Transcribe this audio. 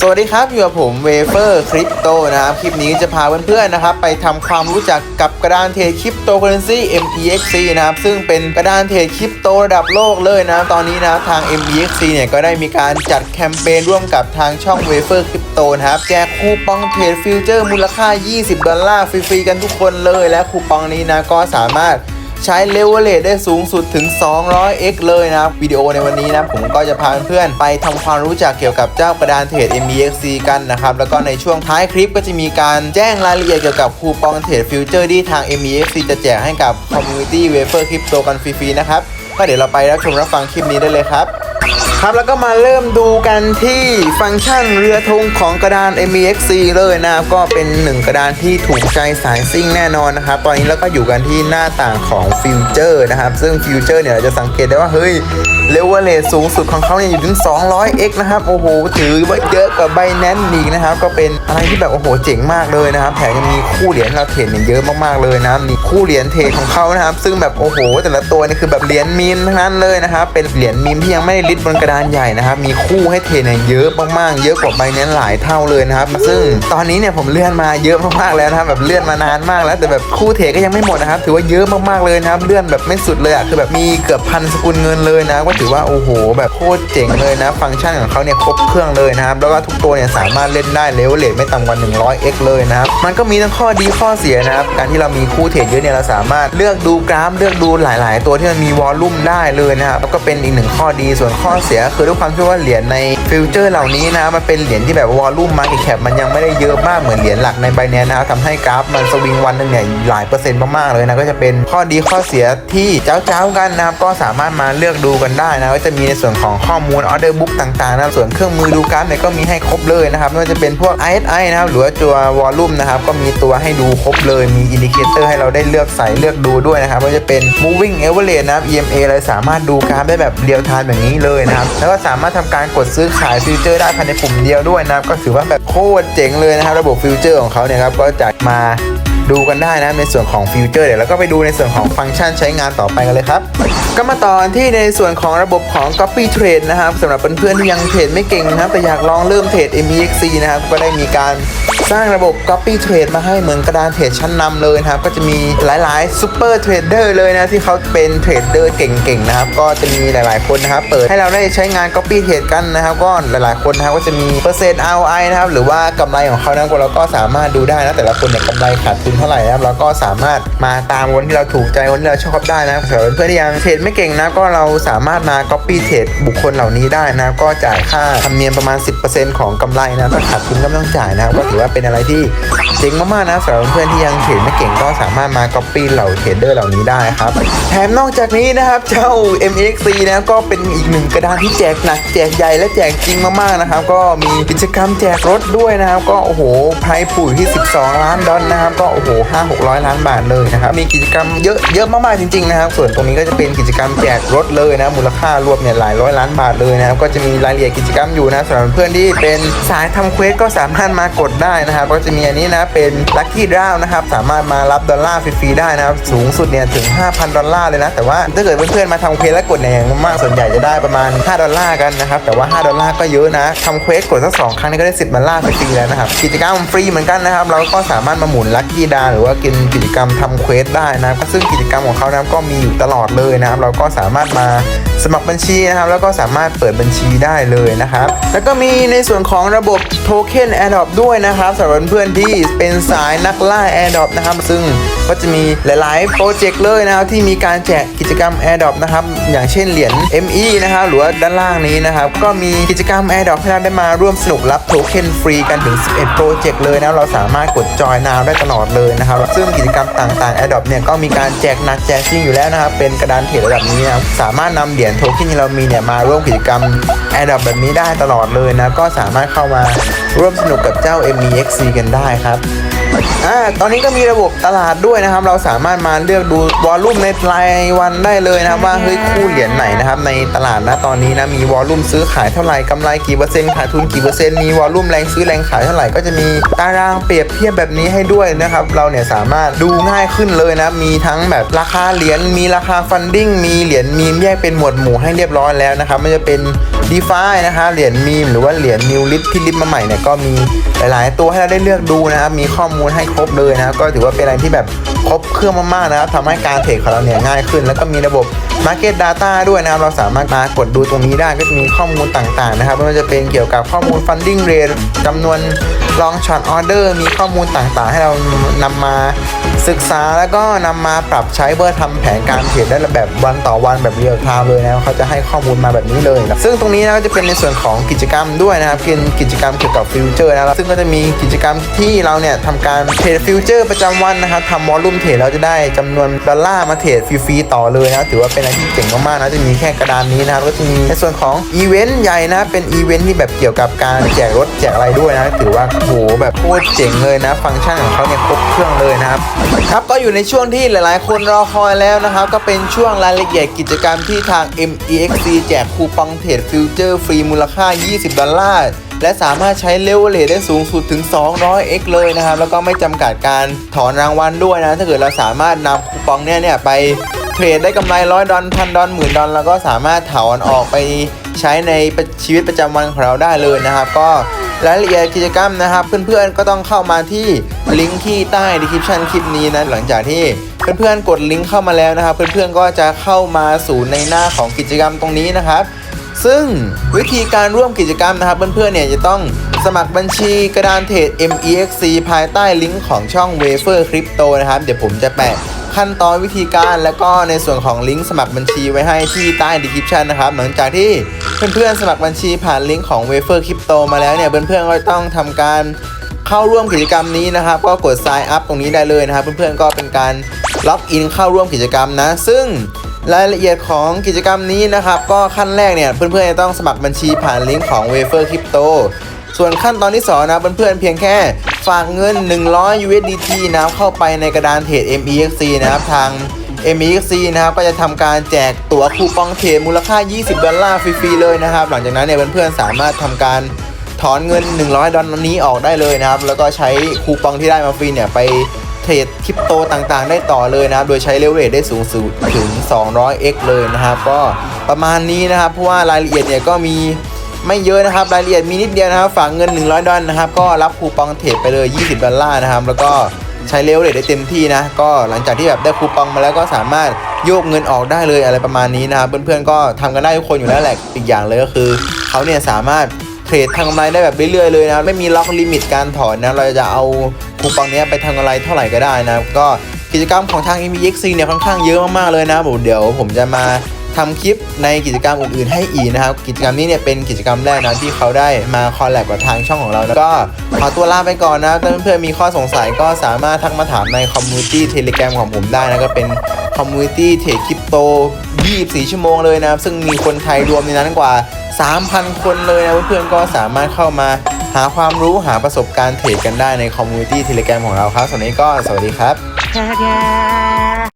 สวัสดีครับ อยู่กับผมเวเฟอร์คริปโตนะครับ คลิปนี้จะพาเพื่อนๆนะครับ ไปทำความรู้จักกับกระดานเทรดคริปโตเคอเรนซี MPXC นะครับ ซึ่งเป็นกระดานเทรดคริปโตระดับโลกเลยนะตอนนี้นะทาง MPXC เนี่ยก็ได้มีการจัดแคมเปญร่วมกับทางช่องเวเฟอร์คริปโตนะครับ แจกคูปองเทรดฟิวเจอร์มูลค่า 20 ดอลลาร์ฟรีๆกันทุกคนเลย และคูปองนี้นะก็สามารถ ใช้เลเวลเลทได้สูงสุดถึง 200x เลยนะครับวิดีโอในวันนี้นะผมก็จะพาเพื่อนๆไปทำความรู้จักเกี่ยวกับเจ้ากระดานเทรด MBXC กันนะครับแล้วก็ในช่วงท้ายคลิปก็จะมีการแจ้งรายละเอียดเกี่ยวกับคูปองเทรดฟิวเจอร์ที่ทาง MBXC จะแจกให้กับ Community Wafer Crypto กันฟรีๆนะครับก็เดี๋ยวเราไปรับชมรับฟังคลิปนี้ได้เลยครับ ครับแล้วก็มาเริ่มดูกันที่ฟังก์ชันเรือธงของกระดาน MEXC เลยนะครับก็เป็นหนึ่งกระดานที่ถูกใจสายซิ่งแน่นอนนะครับตอนนี้เราก็อยู่กันที่หน้าต่างของฟิวเจอร์นะครับ ซึ่งฟิวเจอร์เนี่ยเราจะสังเกตได้ว่าเฮ้ยเลเวลเลสูงสุดของเขาเนี่ยอยู่ถึง 200x นะครับ โอ้โห ถือว่าเยอะกว่าไบแนนอีกนะครับ ก็เป็นอะไรที่แบบ โอ้โห เจ๋งมากเลยนะครับ แถมยังมีคู่เหรียญเราเทรดเนี่ยเยอะมากๆเลยนะมีคู่เหรียญเทรดของเขานะครับ ซึ่งแบบ โอ้โห แต่ละตัวนี่คือแบบเหรียญมีมทั้งนั้นเลยนะครับ เป็นเหรียญมีมที่ยังไม่ได้ลิสต์บนกระดาานใหญ่นะครับ มีคู่ให้เทรดเนี่ยเยอะมากๆ เยอะกว่าไบแนนหลายเท่าเลยนะครับ ซึ่งตอนนี้เนี่ยผมเลื่อนมาเยอะมากๆแล้วนะครับ แบบเลื่อนมานานมากแล้ว แต่แบบคู่เทรดก็ยังไม่หมดนะครับ ถือว่าเยอะมากๆเลยนะครับ เลื่อนแบบไม่สุดเลยอะคือแบบมีเกือบพันสกุลเงินเลยนะ ก็ถือว่าโอ้โห แบบโคตรเจ๋งเลยนะ ฟังก์ชันของเขาเนี่ยครบเครื่องเลยนะครับ แล้วก็ทุกตัวเนี่ยสามารถเล่นได้เลเวลเลทไม่ต่ำกว่า 100x เลยนะครับ มันก็มีทั้งข้อดีข้อเสียนะครับ การที่เรามีคู่เทรดเยอะเนี่ยเราสามารถเลือกดูกราฟ เลือกดูหลาย ๆ ตัวที่มันมีวอลลุ่มได้เลยนะครับ แล้วก็เป็นอีกหนึ่งข้อดี ส่วนข้อเสียก็คือด้วยความที่ว่าเหรียญในฟิวเจอร์เหล่านี้นะมันเป็นเหรียญที่แบบวอลลุ่มมาก็ตแคปมันยังไม่ได้เยอะมากเหมือนเหรียญหลักในไบแนนนะครับทำให้กราฟมันสวิงวันหนึ่งเนี่ยหลายเปอร์เซ็นต์มากๆเลยนะก็จะเป็นข้อดีข้อเสียที่เจ้าๆกันนะครับก็สามารถมาเลือกดูกันได้นะก็จะมีในส่วนของข้อมูลออเดอร์บุ๊กต่างๆนะส่วนเครื่องมือดูกราฟเนี่ยก็มีให้ครบเลยนะครับไม่ว่าจะเป็นพวก ISI นะครับหรือว่าตัววอลลุ่มนะครับก็มีตัวให้ดูครบเลยมีอินดิเคเตอร์ให้เราได้เลือกใส่เลือกดูด้วยนะครับไม่ว่าจะเป็น moving average นะครับ EMA เลยสามารถดูกราฟได้แบบเรียลไทม์แบบนี้เลยนะครับแล้วก็สามารถทำการกดซื้อขายฟิวเจอร์ได้ภายในปุ่มเดียวด้วยนะครับก็ถือว่าแบบโคตรเจ๋งเลยนะครับ ระบบฟิวเจอร์ของเขาเนี่ยครับก็จะมา ดูกันได้นะในส่วนของฟิวเจอร์เดี๋ยวเราก็ไปดูในส่วนของฟังก์ชันใช้งานต่อไปกันเลยครับ ก็มาต่อที่ในส่วนของระบบของ Copy Trade นะครับสำหรับเพื่อนๆที่ยังเทรดไม่เก่งนะครับแต่อยากลองเริ่มเทรด MEXC นะครับก็ได้มีการสร้างระบบ Copy Trade มาให้เหมือนกระดานเทรดชั้นนำเลยนะครับก็จะมีหลายๆ Super Trader เลยนะที่เขาเป็นเทรดเดอร์เก่งๆนะครับก็จะมีหลายๆคนนะครับเปิดให้เราได้ใช้งาน Copy Trade กันนะครับก็หลายๆคนนะครับก็จะมีเปอร์เซ็นต์ ROI นะครับหรือว่ากำไรของเขานะเราก็สามารถดูได้นะแต่ละคนเนี่ยกำไรขาดทุนท่าไหร่นะครับเราก็สามารถมาตามวันที่เราถูกใจวันที่เราชอบได้นะครับสำหรับเพื่อนๆที่ยังเทรดไม่เก่งนะก็เราสามารถมา Copy Trade บุคคลเหล่านี้ได้นะก็จ่ายค่าธรรมเนียมประมาณ 10%ของกำไรนะถ้าขาดทุนก็ไม่ต้องจ่ายนะครับก็ถือว่าเป็นอะไรที่เจ๋งมากๆนะสำหรับเพื่อนๆที่ยังเทรดไม่เก่งก็สามารถมา Copy เหล่าเทรดเดอร์เหล่านี้ได้ครับแถมนอกจากนี้นะครับเจ้า MXC นะก็เป็นอีกหนึ่งกระดานที่แจกหนักแจกใหญ่และแจกจริงมากๆนะครับก็มีกิจกรรมแจกรถด้วยนะครับก็โอ้โหไพรปุ๋ยที่ 12 ล้านดอลนะครับก็โอ้โห5 600ล้านบาทเลยนะครับ มีกิจกรรมเยอะเยอะมากๆจริงๆนะครับ ส่วนตรงนี้ก็จะเป็นกิจกรรมแจกรถเลยนะ มูลค่ารวมเนี่ยหลายร้อยล้านบาทเลยนะครับ ก็จะมีรายละเอียดกิจกรรมอยู่นะสำหรับเพื่อนที่เป็นสายทำเควสก็สามารถมากดได้นะครับ ก็จะมีอันนี้นะ เป็นลัคกี้ดาวนะครับ สามารถมารับดอลลาร์ฟรีๆได้นะครับ สูงสุดเนี่ยถึง 5,000 ดอลลาร์เลยนะ แต่ว่าถ้าเกิดเพื่อนๆมาทำเควสแล้วกดเนี่ยอย่างมากส่วนใหญ่จะได้ประมาณ 5 ดอลลาร์กันนะครับ แต่ว่า 5 ดอลลาร์ก็เยอะนะทำเควสกดสักสองครั้งนี่ก็ได้10ดอลลาร์ฟรีแล้วนะครับ กิจกรรมฟรีเหมือนกันนะครับ เราก็สามารถมาหมุนลัคกี้ดาวหรือว่ากินกิจกรรมทำเควสได้นะครับซึ่งกิจกรรมของเขานะครับก็มีอยู่ตลอดเลยนะครับ เราก็สามารถมาสมัครบัญชีนะครับ แล้วก็สามารถเปิดบัญชีได้เลยนะครับ แล้วก็มีในส่วนของระบบโทเค็น AirDrop ด้วยนะครับสำหรับเพื่อนๆที่เป็นสายนักล่า AirDrop นะครับ ซึ่งก็จะมีหลายๆโปรเจกต์เลยนะครับ ที่มีการแจกกิจกรรม AirDrop นะครับ อย่างเช่นเหรียญ ME นะครับ หรือว่าด้านล่างนี้นะครับ ก็มีกิจกรรม AirDrop ให้เราได้มาร่วมสนุกรับโทเค็นฟรีกันถึง 11 โปรเจกต์เลยนะเราสามารถกดจอยนาวได้ตลอดเลยนะครับ ซึ่งกิจกรรมต่างๆ AirDrop เนี่ยก็มีการแจกหนักแจกจริงอยู่แล้วนะครับ เป็นกระดานเทรดระดับนี้นะครับสามารถนำเหรียญโทเค็นที่เรามีเนี่ยมาร่วมกิจกรรม AirDrop แบบนี้ได้ตลอดเลยนะ ก็สามารถเข้ามาร่วมสนุกกับเจ้า MEXC กันได้ครับ อ่าตอนนี้ก็มีระบบตลาดด้วยนะครับ เราสามารถมาเลือกดูวอลลุ่มในรายวันได้เลยนะครับว่าเฮ้ยคู่เหรียญไหนนะครับในตลาดนะตอนนี้นะมีวอลลุ่มซื้อขายเท่าไหร่กำไรกี่เปอร์เซ็นต์ขาดทุนกี่เปอร์เซ็นต์มีวอลลุ่มแรงซื้อแรงขายเท่าไหร่ก็จะมีตารางเปรียบเทียบแบบนี้ให้ด้วยนะครับเราเนี่ยสามารถดูง่ายขึ้นเลยนะมีทั้งแบบราคาเหรียญมีราคาฟันดิ้งมีเหรียญมีแยกเป็นหมวดหมู่ให้เรียบร้อยแล้วนะครับไม่ว่าจะเป็น d e f i นะคะเหรียญมีมหรือว่าเหรียญนิวลิทที่ลิทมาใหม่เนี่ยก็มีหลาย ๆ ตัวให้เราได้เลือกดูนะครับมีข้อมูลให้ครบเลยนะก็ถือว่าเป็นอะไรที่แบบครบเครื่องมากๆนะครับทำให้การเทรดของเราเนี่ยง่ายขึ้น แล้วก็มีระบบ Market Data ด้วยนะครับ เราสามารถมากดดูตรงนี้ได้ก็จะมีข้อมูลต่างๆนะครับไม่ว่าจะเป็นเกี่ยวกับข้อมูล Funding Rate จำนวน Long Short Order มีข้อมูลต่างๆ ให้เรานำมาศึกษาแล้วก็นำมาปรับใช้เพื่อทำแผนการเทรดได้แบบวันต่อวันแบบเรียลไทม์เลยนะเขาจะให้ข้อมูลมาแบบนี้เลยนะซึ่งตรงนี้นะก็จะเป็นในส่วนของกิจกรรมด้วยนะครับเป็นกิจกรรมเกี่ยวกับฟิวเจอร์นะครับซึ่งก็จะมีกิจกรรมที่เราเนี่ยทำการเทรดฟิวเจอร์ประจำวันนะครับทำวอลลุ่มเทรดเราจะได้จำนวนดอลลาร์มาเทรดฟรีๆต่อเลยนะถือว่าเป็นอะไรที่เจ๋งมากๆนะจะมีแค่กระดานนี้นะครับก็จะมีในส่วนของอีเวนต์ใหญ่นะเป็นอีเวนต์ที่แบบเกี่ยวกับการแจกรถแจกอะไรด้วยนะถือว่าโหแบบโคตรเจ๋งเลยนะ ฟังก์ชันของเขาเนี่ยครบเครื่องเลยนะครับครับก็อยู่ในช่วงที่หลายๆ คนรอคอยแล้วนะครับ ก็เป็นช่วงรายละเอียดกิจกรรมที่ทาง MEXC แจกคูปองเทรดฟิวเจอร์ฟรีมูลค่า 20 ดอลลาร์ และสามารถใช้เลเวลเลทได้สูงสุดถึง 200x เลยนะครับ แล้วก็ไม่จำกัดการถอนรางวัลด้วยนะ ถ้าเกิดเราสามารถนำคูปองเนี่ยเนี่ยไปเทรดได้กำไรร้อยดอลพันดอลหมื่นดอลแล้วก็สามารถถอนออกไปใช้ในชีวิตประจำวันของเราได้เลยนะครับ ก็รายละเอียดกิจกรรมนะครับ เพื่อนๆก็ต้องเข้ามาที่ลิงก์ที่ใต้ description คลิปนี้นะหลังจากที่เพื่อนๆกดลิงก์เข้ามาแล้วนะครับ เพื่อนๆก็จะเข้ามาสู่ในหน้าของกิจกรรมตรงนี้นะครับ ซึ่งวิธีการร่วมกิจกรรมนะครับเพื่อนๆเนี่ยจะต้องสมัครบัญชีกระดานเทรด MEXC ภายใต้ลิงก์ของช่อง Wafer Crypto นะครับ เดี๋ยวผมจะแปะขั้นตอนวิธีการแล้วก็ในส่วนของลิงก์สมัครบัญชีไว้ให้ที่ใต้ description นะครับ หลังจากที่เพื่อนๆสมัครบัญชีผ่านลิงก์ของ Wafer Crypto มาแล้วเนี่ยเพื่อนๆก็ต้องทำการเข้าร่วมกิจกรรมนี้นะครับ ก็กด sign up ตรงนี้ได้เลยนะครับ เพื่อนๆก็เป็นการล็อกอินเข้าร่วมกิจกรรมนะ ซึ่ง รายละเอียดของกิจกรรมนี้นะครับ ก็ขั้นแรกเนี่ยเพื่อนๆจะต้องสมัครบัญชีผ่านลิงก์ของ Wafer Crypto ส่วนขั้นตอนที่ 2 นะเพื่อนๆเพียงแค่ฝากเงิน 100 USDT นะเข้าไปในกระดานเทรด MEXC นะครับทาง MEXC นะครับก็จะทำการแจกตั๋วคูปองเทรดมูลค่า 20 ดอลลาร์ฟรีๆเลยนะครับ หลังจากนั้นเนี่ยเพื่อนๆสามารถทำการถอนเงิน 100 ดอลลาร์นี้ออกได้เลยนะครับ แล้วก็ใช้คูปองที่ได้มาฟรีเนี่ยไป เทรดคริปโตต่างๆ ได้ต่อเลยนะครับ โดยใช้เลเวลได้สูงสุดถึง 200x เลยนะครับ ก็ประมาณนี้นะครับ เพราะว่ารายละเอียดเนี่ยก็มีไม่เยอะนะครับ รายละเอียดมีนิดเดียวนะครับ ฝากเงิน 100 ดอลลาร์นะครับ ก็รับคูปองเทรดไปเลย 20 ดอลลาร์นะครับ แล้วก็ใช้เลเวลได้เต็มที่นะ ก็หลังจากที่แบบได้คูปองมาแล้วก็สามารถโยกเงินออกได้เลยอะไรประมาณนี้นะครับ เพื่อนๆก็ทำกันได้ทุกคนอยู่แล้วแหละ อีกอย่างเลยก็คือเขาเนี่ยสามารถ รดทางกำไรได้แบบเรื่อยๆเลยนะ ไม่มีล็อกลิมิตการถอนนะ เราจะเอาคูปองเนี้ยไปทางกำไรเท่าไหร่ก็ได้นะ ก็กิจกรรมของทาง MEXC เนี่ยค่อนข้างเยอะมากๆเลยนะผมเดี๋ยวผมจะมาทำคลิปในกิจกรรมอื่นๆให้อีกนะครับ กิจกรรมนี้เนี่ยเป็นกิจกรรมแรกนะที่เขาได้มาคอลแลบกับทางช่องของเราแล้วก็ขอตัวลาไปก่อนนะถ้าเพื่อนๆมีข้อสงสัยก็สามารถทักมาถามในคอมมูนิตี้เทเลแกรมของผมได้นะก็เป็นคอมมูนิตี้เทรดคริปโต 24 ชั่วโมงเลยนะ ซึ่งมีคนไทยรวมในนั้นกว่า 3,000 คนเลยนะเพื่อนๆก็สามารถเข้ามาหาความรู้หาประสบการณ์เทรดกันได้ในคอมมูนิตี้เทเลแกรมของเราครับสวันนี้ก็สวัสดีครับ Yeah, yeah.